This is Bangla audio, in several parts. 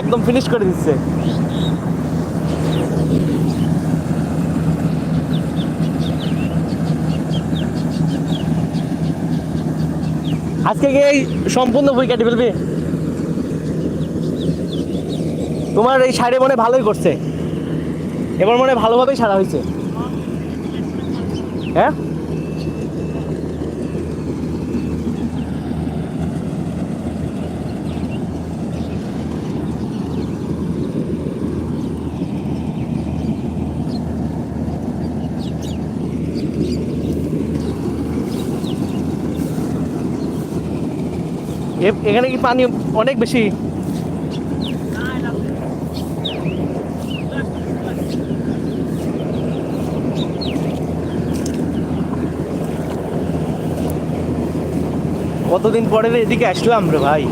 একদম ফিনিশ করে দিচ্ছে। আজকে কি এই সম্পূর্ণ বই কাটি ফেলবি? তোমার এই শাড়ি মনে ভালোই করছে। এবার মনে ভালোভাবেই সারা হয়েছে। হ্যাঁ? এখানে কি পানি অনেক বেশি? কতদিন পরে এদিকে আসলাম রে ভাই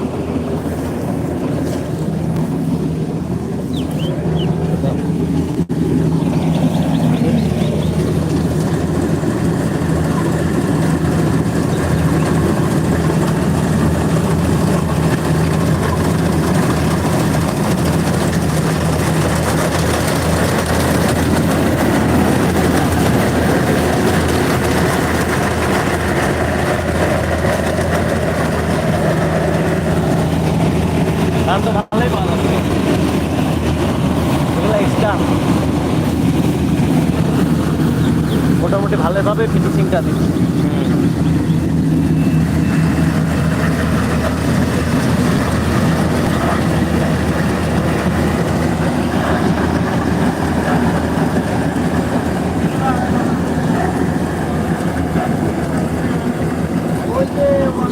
দাম তো ভালোই পাওয়া যাচ্ছে এগুলো এক্সট্রা মোটামুটি ভালোভাবে ফিনিশিংটা দিচ্ছে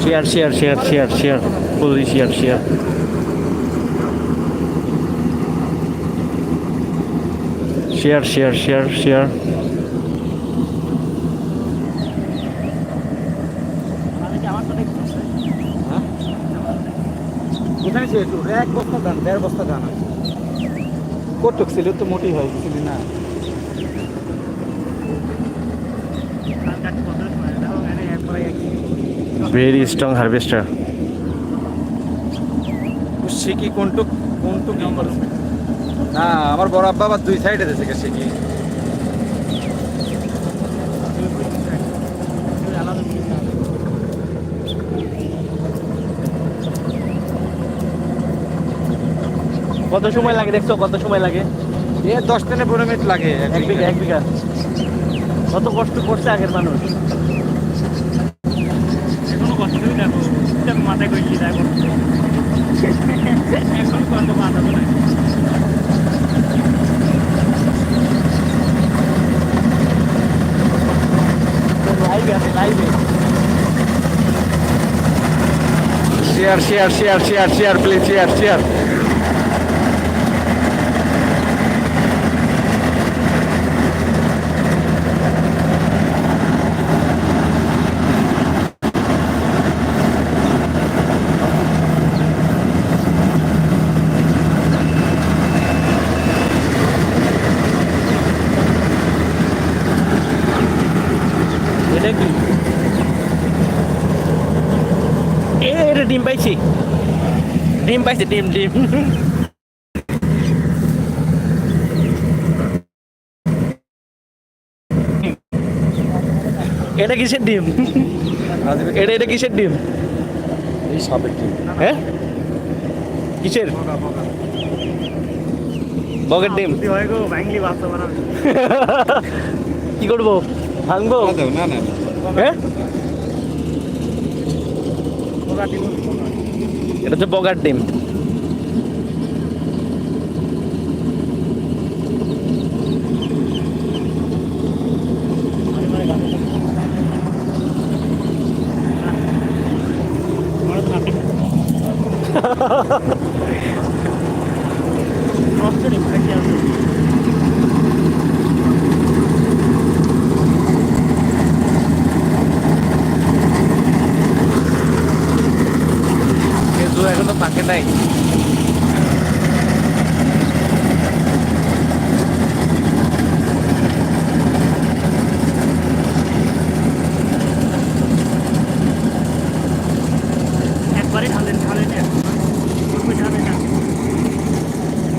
share share share share share fully share share share share share share এখানে একটু এক বস্তা ধান দেড় বস্তা ধান আছে। কটক ছিল তো মোটেই হয় ছিল না। ভেরি স্ট্রং হারভেস্টার সিকি কোনটুক কোনটুক নম্বর না আমার বড় আব্বা আবার দুই সাইডে দিয়েছে কে সিকি কত সময় লাগে দেখছ? কত সময় লাগে? এ দশ থেকে পনেরো মিনিট লাগে এক বিঘা এক বিঘা। কত কষ্ট করছে আগের মানুষ? এখনও কষ্ট করে দেখো এটা মাথায় কইছি দেখো। এখন কত মাথা তো নাই লাইভে আছে লাইভে share share share share share please share share এটা কি এ এটা ডিম পাইছি ডিম পাইছে ডিম ডিম এটা কিসের ডিম এটা এটা কিসের ডিম এই সাবেক টিম হ্যাঁ কিসের বগের ডিম কি করব ভাঙবো না না হ্যাঁ এটা হচ্ছে বগার ডিম থাকে night.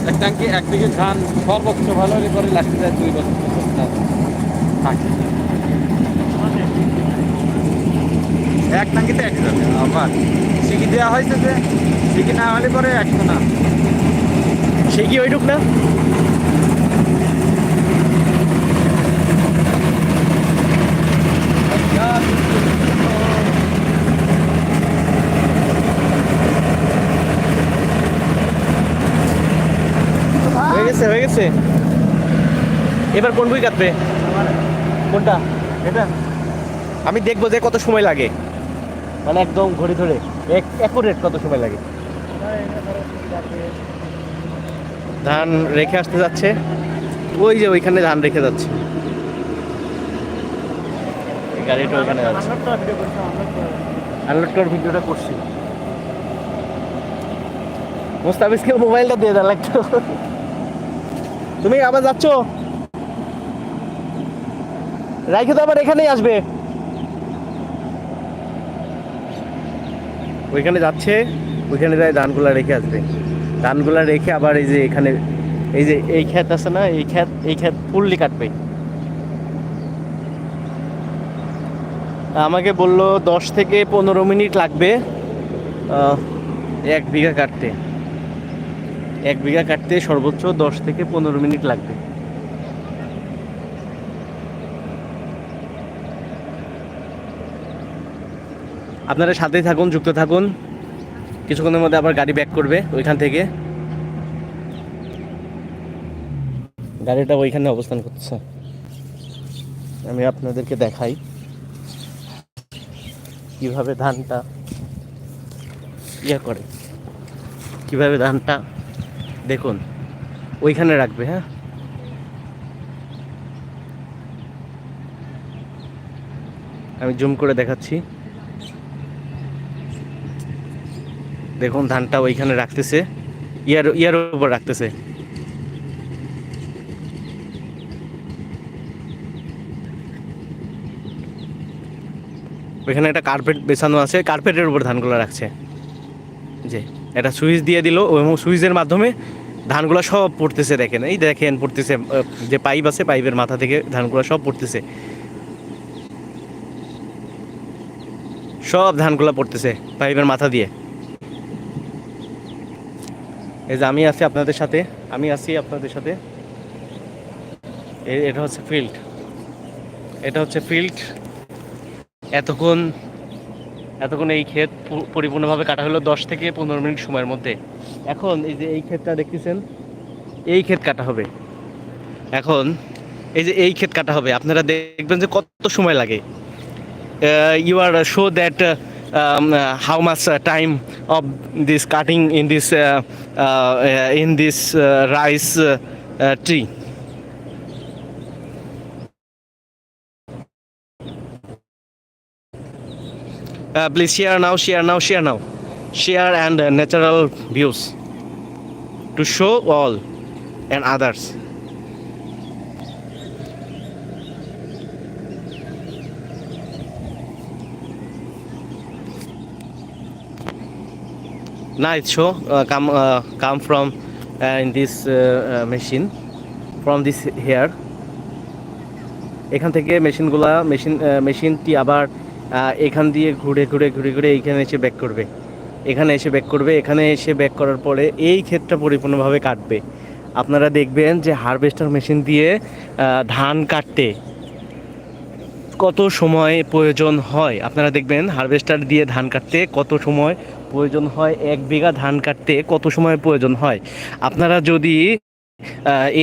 এক ট্যাঙ্কি একদিকে ধান সর্বোচ্চ ভালো হলে পরে লাগতে যায় দুই বছর। থাকে এক ট্যাঙ্কিতে এক আবার। সিকি দেওয়া হয়েছে যে সিকি না হলে পরে একশো না। সে কি ওইটুক না? হয়ে গেছে হয়ে গেছে। এবার কোন বই কাটবে? কোনটা? এটা। আমি দেখব যে কত সময় লাগে। মানে একদম ঘড়ি ধরে। এক অ্যাকুরেট কত সময় লাগে? ধান রেখে আসতে যাচ্ছে। ওই যে ওইখানে ধান রেখে যাচ্ছে। গাড়িটা ওইখানে যাচ্ছে আনলোড করার ভিডিওটা করছি। মোস্তাফিজকে মোবাইলটা দিয়ে লাগতো তুমি আবার যাচ্ছ? রাইখে তো আবার এখানেই আসবে। ওইখানে যাচ্ছে, ওইখানে যায় ধানগুলা রেখে আসবে। ধানগুলা রেখে আবার এই যে এখানে, এই যে এই ক্ষেত আছে না, এই ক্ষেত এই ক্ষেত ফুললি কাটবে। আমাকে বলল, দশ থেকে পনেরো মিনিট লাগবে এক বিঘা কাটতে। এক বিঘা কাটতে সর্বোচ্চ দশ থেকে পনেরো মিনিট লাগবে। আপনারা সাথেই থাকুন, যুক্ত থাকুন। কিছুক্ষণের মধ্যে আবার গাড়ি ব্যাক করবে ওইখান থেকে। গাড়িটা ওইখানে অবস্থান করছে আমি আপনাদেরকে দেখাই কীভাবে ধানটা ইয়ে করে। কীভাবে ধানটা দেখুন, ওইখানে রাখবে হ্যাঁ? আমি জুম করে দেখাচ্ছি। দেখুন, ধানটা ওইখানে রাখতেছে। ইয়ার ইয়ার উপর রাখতেছে। ওইখানে একটা কার্পেট বেছানো আছে কার্পেটের উপর ধানগুলো রাখছে। যে এটা সুইচ দিয়ে দিল এবং সুইচের মাধ্যমে ধানগুলো সব পড়তেছে, দেখেন। এই দেখেন, পড়তেছে যে পাইপ আছে, পাইপের মাথা থেকে ধানগুলো সব পড়তেছে। সব ধানগুলো পড়তেছে পাইপের মাথা দিয়ে। এই যে আমি আছি আপনাদের সাথে, আমি আছি আপনাদের সাথে। এটা হচ্ছে ফিল্ড এটা হচ্ছে ফিল্ড এতক্ষণ এতক্ষণ এই ক্ষেত পরিপূর্ণভাবে কাটা হলো দশ থেকে পনেরো মিনিট সময়ের মধ্যে। এখন এই যে এই ক্ষেতটা দেখতেছেন, এই ক্ষেত কাটা হবে। এখন এই যে এই ক্ষেত কাটা হবে, আপনারা দেখবেন যে কত সময় লাগে। You are show that um, uh, how much uh, time of this cutting in this uh, uh, uh, in this uh, rice uh, uh, tree. Uh, please share now share now share now. Share and uh, natural views to show all and others. Nice show. Uh, come, uh, come from uh, in this uh, uh, machine, from this here. এখান থেকে মেশিনগুলা মেশিন মেশিনটি আবার আহ, এখান দিয়ে ঘুরে ঘুরে ঘুরে ঘুরে এইখানে এসে ব্যাক করবে এখানে এসে ব্যাক করবে এখানে এসে ব্যাক করার পরে এই ক্ষেতটা পরিপূর্ণভাবে কাটবে আপনারা দেখবেন যে হারভেস্টার মেশিন দিয়ে আহ, ধান কাটতে কত সময় প্রয়োজন হয় আপনারা দেখবেন হারভেস্টার দিয়ে ধান কাটতে কত সময় প্রয়োজন হয় এক বিঘা ধান কাটতে কত সময় প্রয়োজন হয়? আপনারা যদি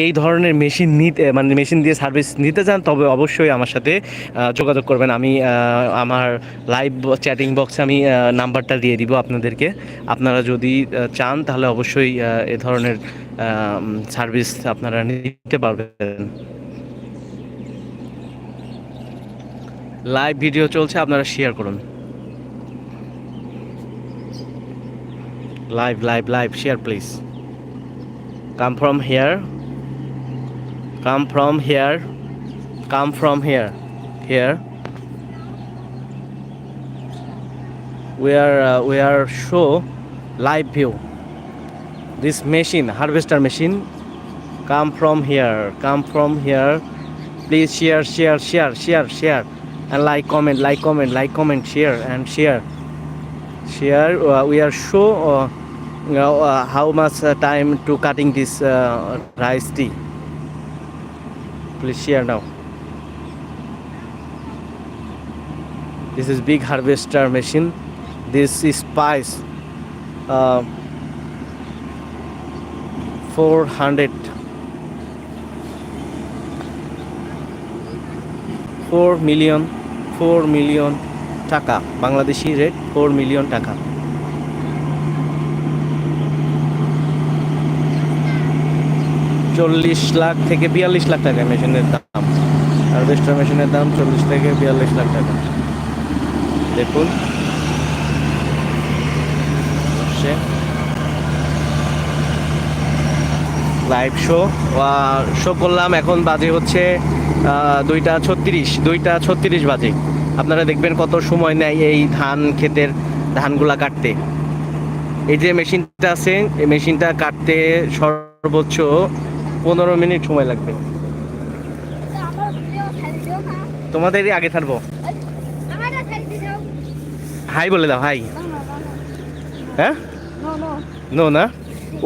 এই ধরনের মেশিন নিতে মানে মেশিন দিয়ে সার্ভিস নিতে চান, তবে অবশ্যই আমার সাথে যোগাযোগ করবেন। আমি আমার লাইভ চ্যাটিং বক্সে আমি নাম্বারটা দিয়ে দিব আপনাদেরকে। আপনারা যদি চান, তাহলে অবশ্যই এ ধরনের সার্ভিস আপনারা নিতে পারবেন। লাইভ ভিডিও চলছে, আপনারা শেয়ার করুন। live live live. Share please. Come from here. Come from here. Come from here. Here. We are uh, we are show live view. This machine harvester machine. Come from here. Come from here. Please share share share share share. And like comment like comment like comment share and share. Share uh, we are show uh, how much uh, time to cutting this uh, rice tea please share now this is big harvester machine this is spice uh, 400 4 million 4 million টাকা বাংলাদেশি রেট 4 মিলিয়ন টাকা চল্লিশ লাখ থেকে বিয়াল্লিশ লাখ টাকা মেশিনের দাম। হারভেস্টার মেশিনের দাম চল্লিশ থেকে বিয়াল্লিশ লাখ টাকা। দেখুন। Live show. শো করলাম, এখন বাজে হচ্ছে দুইটা ছত্রিশ দুইটা ছত্রিশ বাজে। আপনারা দেখবেন কত সময় নেয় এই ধান ক্ষেতের ধানগুলা কাটতে। এই যে মেশিনটা আছে, এই মেশিনটা কাটতে সর্বোচ্চ পনেরো মিনিট সময় লাগবে। তোমাদেরই আগে দাও হাই বলে দাও, হাই। হ্যাঁ? নো না?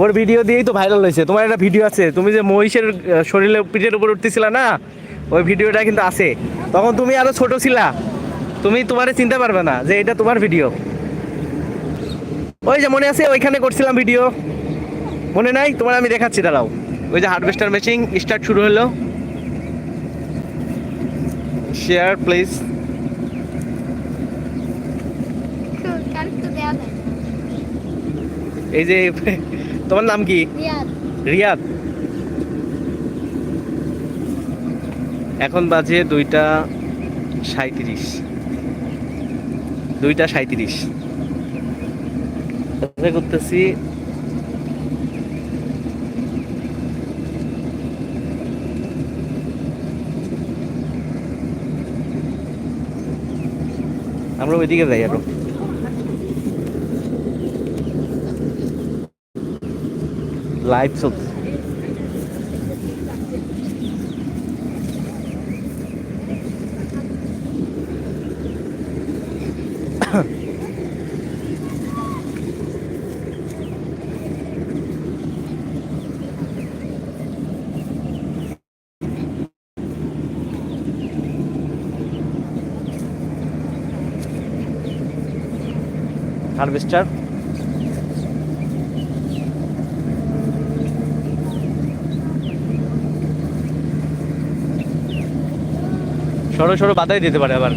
ওর ভিডিও দিয়েই তো ভাইরাল হয়েছে। তোমার একটা ভিডিও আছে, তুমি যে মহিষের শরীরে পিঠের উপর উঠতেছিলা না, ওই ভিডিওটা কিন্তু আছে। তখন তুমি আরও ছোট ছিলা। তুমি তোমারে চিনতে পারবে না যে এটা তোমার ভিডিও। ওই যে মনে আছে, ওইখানে করছিলাম ভিডিও। মনে নাই? তোমার আমি দেখাচ্ছি, দাঁড়াও। ওই যে হারভেস্টার মেশিন স্টার্ট শুরু হলো। শেয়ার প্লিজ এই যে তোমার নাম কি? রিয়াদ। এখন বাজে দুইটা সাঁত্রিশ দুইটা সাঁত্রিশ করতেছি আমরা ওইদিকে যাই আরও। লাইভ চলছে হারভেস্টার। সরো সরো বাধাই দিতে পারে আবার।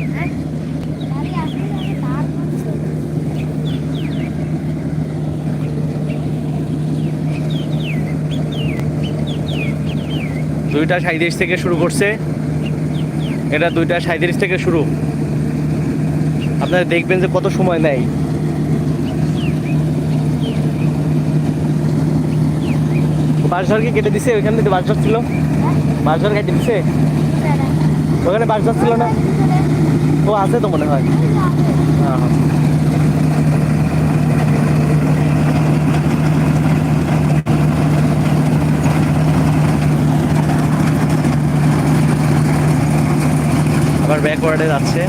দুইটা সাঁত্রিশ থেকে শুরু করছে। এটা দুইটা সাঁত্রিশ থেকে শুরু। আপনারা দেখবেন যে কত সময় নেয়। বাঁশঝড় কি কেটে দিছে? ওইখানে যে বাঁশঝড় ছিল। বাঁশঝড় কেটে দিছে? ওখানে বাঁশঝড় ছিল না? ও আছে তো মনে হ্যাঁ। হ্যাঁ আবার ব্যাকওয়ার্ডে যাচ্ছে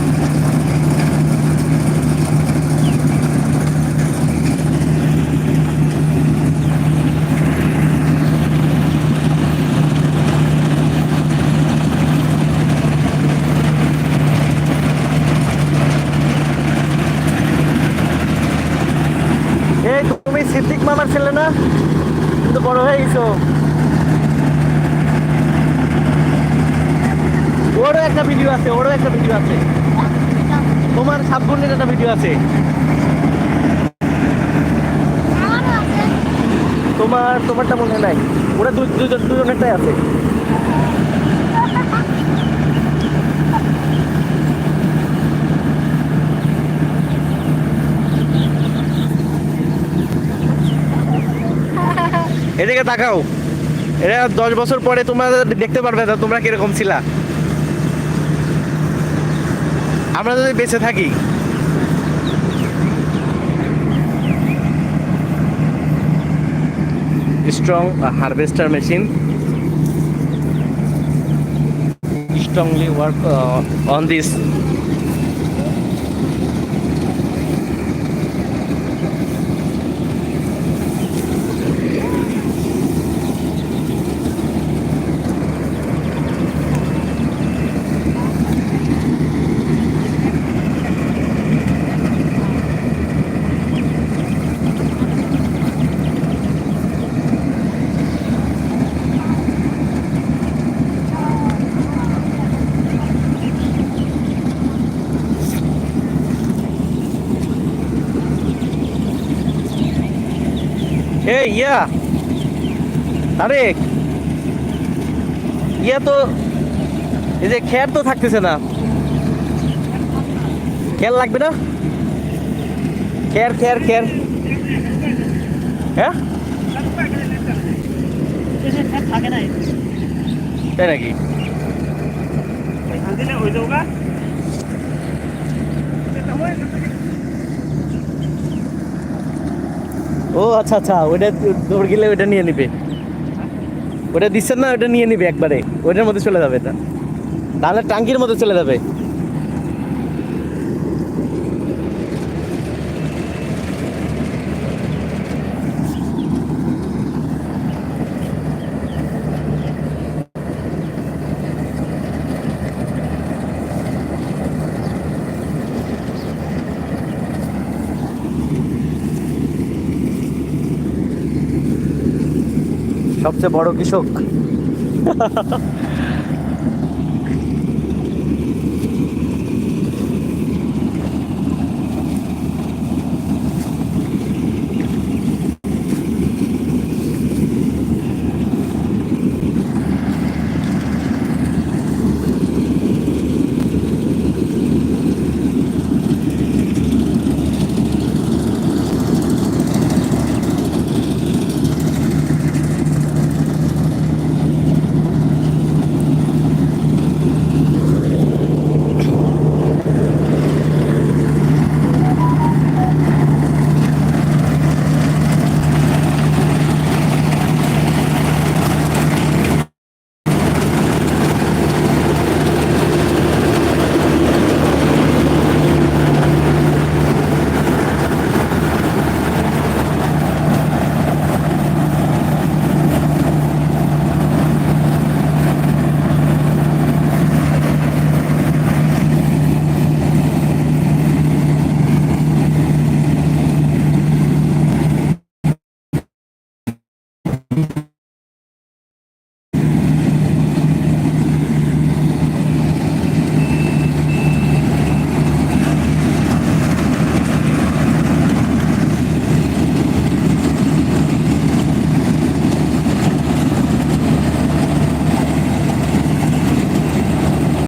এই তুমি সিদ্দিক মামার ছেলে না? কিন্তু বড় হয়ে গেছো ওরও একটা ভিডিও আছে, ওরও একটা ভিডিও আছে। তোমার সাবগুনের একটা ভিডিও আছে। তোমার, তোমারটা মনে নাই। ওরা দুজন দুজন, দুজনেরটাই আছে। এদিকে তাকাও। এটা দশ বছর পরে তোমরা দেখতে পারবে তোমরা কীরকম ছিলা। আমরা যদি বেঁচে থাকি। Strong harvester machine strongly work on this yeah. আরেক ইয়া তো, এই যে খের তো থাকতেছে না। খের লাগবে না? খের খের খের। হ্যাঁ? তাই নাকি? ওই ও আচ্ছা আচ্ছা ওইটা দৌড় গেলে ওইটা নিয়ে নিবে। ওটা দিচ্ছেন না ওটা নিয়ে নিবে একবারে। ওইটার মধ্যে চলে যাবে এটা। তাহলে টাঙ্কির মধ্যে চলে যাবে। সবচেয়ে বড় কৃষক?